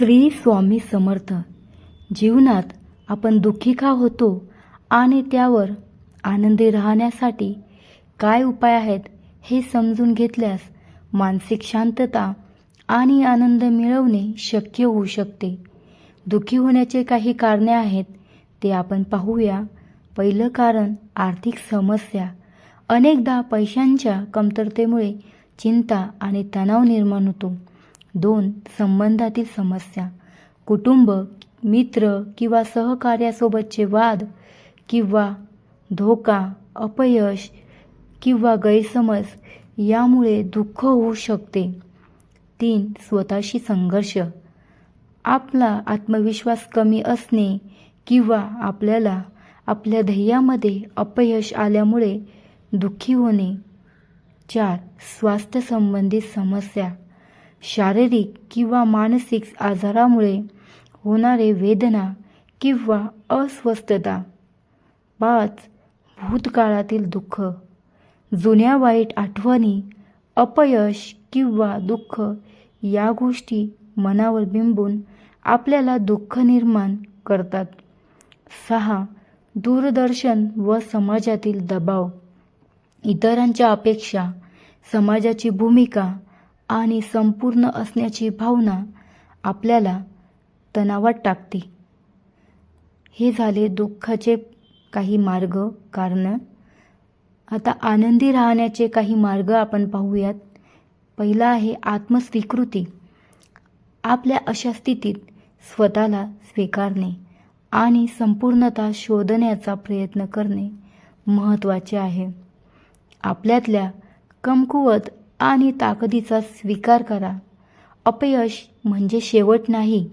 श्री स्वामी समर्थ. जीवनात आपण दुःखी का होतो आणि त्यावर आनंदी राहण्यासाठी काय उपाय आहेत हे समजून घेतल्यास मानसिक शांतता आणि आनंद मिळवणे शक्य होऊ शकते. दुःखी होण्याचे काही कारणे आहेत ते आपण पाहूया. पहिलं कारण आर्थिक समस्या. अनेकदा पैशांच्या कमतरतेमुळे चिंता आणि तणाव निर्माण होतो. दोन संबंधातील समस्या. कुटुंब मित्र किंवा सहकार्यासोबतचे वाद किंवा धोका अपयश किंवा गैरसमज यामुळे दुःख होऊ शकते. तीन स्वतःशी संघर्ष. आपला आत्मविश्वास कमी असणे किंवा आपल्याला आपल्या ध्येयामध्ये अपयश आल्यामुळे दुःखी होणे. चार स्वास्थ्यसंबंधित समस्या. शारीरिक किंवा मानसिक आजारामुळे होणारे वेदना किंवा अस्वस्थता. पाच भूतकाळातील दुःख. जुन्या वाईट आठवणी अपयश किंवा दुःख या गोष्टी मनावर बिंबून आपल्याला दुःख निर्माण करतात. सहा दूरदर्शन व समाजातील दबाव. इतरांच्या अपेक्षा समाजाची भूमिका आणि संपूर्ण असण्याची भावना आपल्याला तणावात टाकते. हे झाले दुःखाचे काही मार्ग कारण आता आनंदी राहण्याचे काही मार्ग आपण पाहूयात. पहिला आहे आत्मस्वीकृती. आपल्या अशा स्थितीत स्वतःला स्वीकारणे आणि संपूर्णता शोधण्याचा प्रयत्न करणे महत्त्वाचे आहे. आपल्यातल्या कमकुवत आणि ताकदीचा स्वीकार करा. अपयश म्हणजे शेवट नाही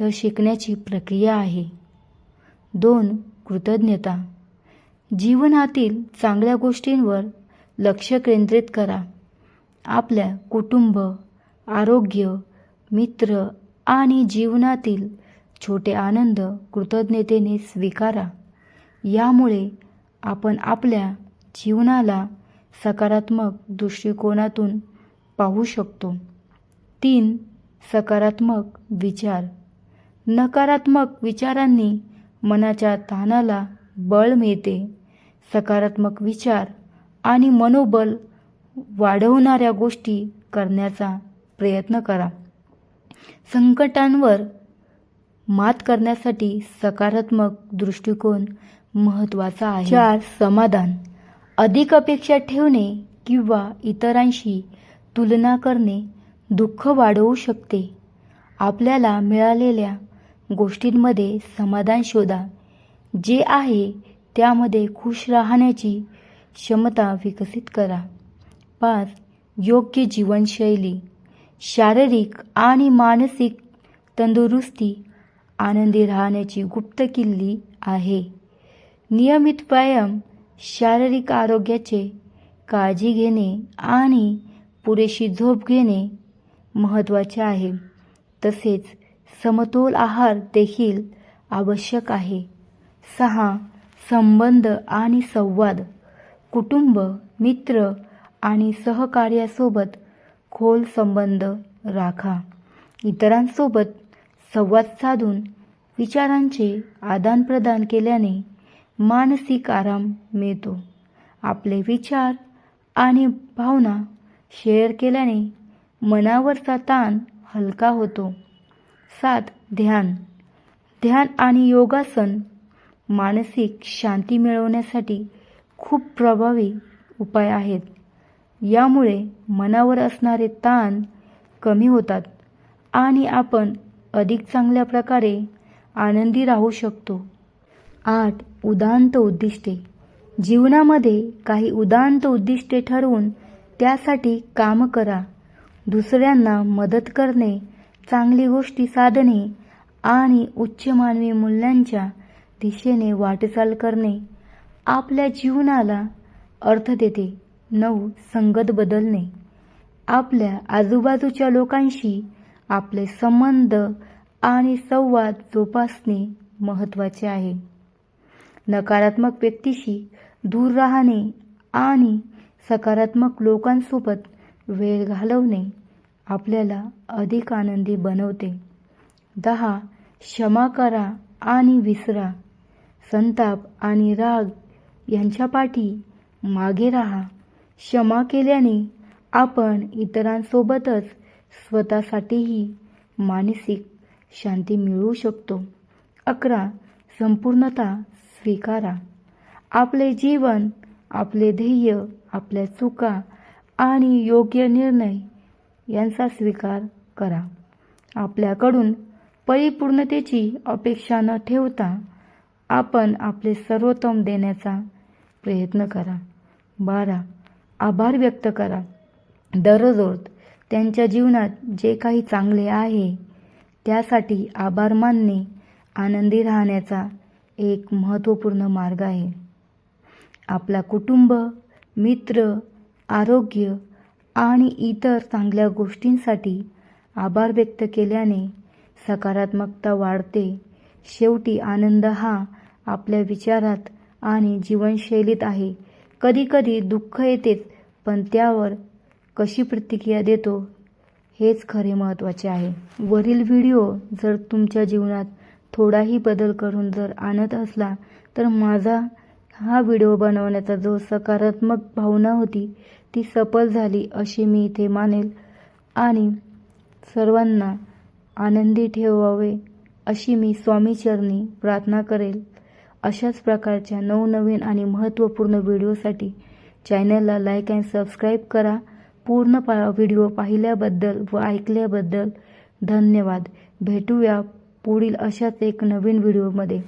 तर शिकण्याची प्रक्रिया आहे. दोन कृतज्ञता. जीवनातील चांगल्या गोष्टींवर लक्ष केंद्रित करा. आपल्या कुटुंब आरोग्य मित्र आणि जीवनातील छोटे आनंद कृतज्ञतेने स्वीकारा. यामुळे आपण आपल्या जीवनाला सकारात्मक दृष्टिकोनातून पाहू शकतो. तीन सकारात्मक विचार. नकारात्मक विचारांनी मनाच्या ताणाला बळ मिळते. सकारात्मक विचार आणि मनोबल वाढवणाऱ्या गोष्टी करण्याचा प्रयत्न करा. संकटांवर मात करण्यासाठी सकारात्मक दृष्टिकोन महत्त्वाचा आहे. चार समाधान. अधिक अपेक्षा ठेवणे किंवा इतरांशी तुलना करणे दुःख वाढवू शकते. आपल्याला मिळालेल्या गोष्टींमध्ये समाधान शोधा. जे आहे त्यामध्ये खुश राहण्याची क्षमता विकसित करा. पाच योग्य जीवनशैली. शारीरिक आणि मानसिक तंदुरुस्ती आनंदी राहण्याची गुप्त किल्ली आहे. नियमित व्यायाम शारीरिक आरोग्याचे काळजी घेणे आणि पुरेशी झोप घेणे महत्त्वाचे आहे. तसेच समतोल आहार देखील आवश्यक आहे. सहा संबंध आणि संवाद. कुटुंब मित्र आणि सहकार्यासोबत खोल संबंध राखा. इतरांसोबत संवाद साधून विचारांचे आदानप्रदान केल्याने मानसिक आराम मिळतो. आपले विचार आणि भावना शेअर केल्याने मनावरचा ताण हलका होतो. सात ध्यान. ध्यान आणि योगासन मानसिक शांती मिळवण्यासाठी खूप प्रभावी उपाय आहेत. यामुळे मनावर असणारे ताण कमी होतात आणि आपण अधिक चांगल्या प्रकारे आनंदी राहू शकतो. आठ उदांत उद्दिष्टे. जीवनामध्ये काही उदांत उद्दिष्टे ठरवून त्यासाठी काम करा. दुसऱ्यांना मदत करणे चांगली गोष्टी साधणे आणि उच्च मानवी मूल्यांच्या दिशेने वाटचाल करणे आपल्या जीवनाला अर्थ देते नऊ संगत बदलणे. आपल्या आजूबाजूच्या लोकांशी आपले संबंध आणि संवाद जोपासणे महत्त्वाचे आहे. नकारात्मक व्यक्तीशी दूर राहणे आणि सकारात्मक लोकांसोबत वेळ घालवणे आपल्याला अधिक आनंदी बनवते. दहा क्षमा करा आणि विसरा. संताप आणि राग यांच्या पाठी मागे राहा. क्षमा केल्याने आपण इतरांसोबतच स्वतःसाठीही मानसिक शांती मिळवू शकतो. अकरा संपूर्णता स्वीकारा. आपले जीवन आपले ध्येय आपल्या चुका आणि योग्य निर्णय यांचा स्वीकार करा. आपल्याकडून परिपूर्णतेची अपेक्षा न ठेवता आपण आपले सर्वोत्तम देण्याचा प्रयत्न करा. बारा आभार व्यक्त करा. दररोज त्यांच्या जीवनात जे काही चांगले आहे त्यासाठी आभार मानणे आनंदी राहण्याचा एक महत्त्वपूर्ण मार्ग आहे. आपला कुटुंब मित्र आरोग्य आणि इतर चांगल्या गोष्टींसाठी आभार व्यक्त केल्याने सकारात्मकता वाढते. शेवटी आनंद हा आपल्या विचारात आणि जीवनशैलीत आहे. कधीकधी दुःख येतेच पण त्यावर कशी प्रतिक्रिया देतो हेच खरे महत्त्वाचे आहे. वरील व्हिडिओ जर तुमच्या जीवनात थोडाही बदल करून जर आणत असला तर माझा हा व्हिडिओ बनवण्याचा जो सकारात्मक भावना होती ती सफल झाली अशी मी इथे मानेल. आणि सर्वांना आनंदी ठेवावे अशी मी स्वामीचरणी प्रार्थना करेल. अशाच प्रकारच्या नवनवीन आणि महत्त्वपूर्ण व्हिडिओसाठी चॅनलला लाईक अँड सबस्क्राईब करा. पूर्ण पा व्हिडिओ पाहिल्याबद्दल व ऐकल्याबद्दल धन्यवाद. भेटूया पुढील अशाच एक नवीन व्हिडिओमध्ये.